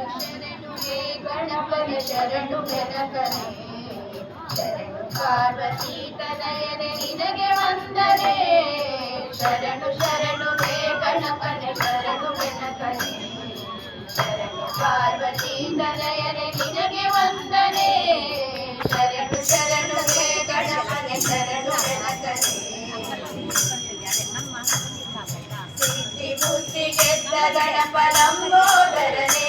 ಶರಣು ಹೇ ಗಣಪನ ಶರಣು ಬೆನಕನೆ ಶರಣು ಪಾರ್ವತಿ ತನಯನೆ ನಿನಗೆ ವಂದನೆ. ಶರಣು ಶರಣು ಹೇ ಗಣಪನ ಶರಣು ಬೆನಕನೆ ಶರಣು ಪಾರ್ವತಿ ತನಯನೆ ನಿನಗೆ ವಂದನೆ. ಶರಣು ಶರಣು ಹೇ ಗಣಪನ ಶರಣು ಸಿದ್ಧಿ ಬುದ್ಧಿ ಗೆದ್ದ ಗಣಪ ಲಂಬೋದರನೇ.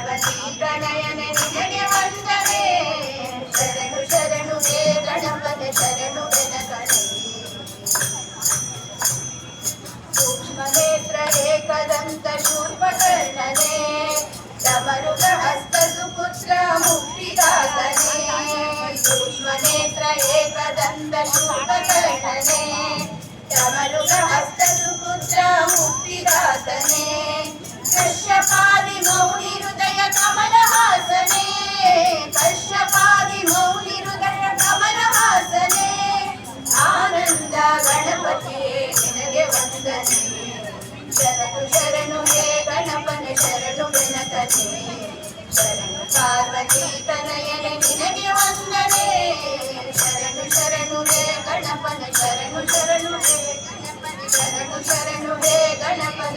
గణపతి గణయన నిజనే వందనే శరణు శరణు వే గణపత శరణు వెనకడే సూక్ష్మనేత్ర ఏకదంత శూర్పకర్ణనే సమరుగ హస్త సుపుత్ర ముక్తిదాతనే సూక్ష్మనేత్ర ఏకదంత శూర్పకర్ణనే సమరుగ హస్త సుపుత్ర ముక్తిదాతనే కశ్యపా శరణు శరణు హే గణపన శరణు గణపతి శరణు పార్వతి తనయన నినగే వందనే శరణు శరణు హే గణపన శరణు శరణు హే గణపన శరణు శరణు గణపన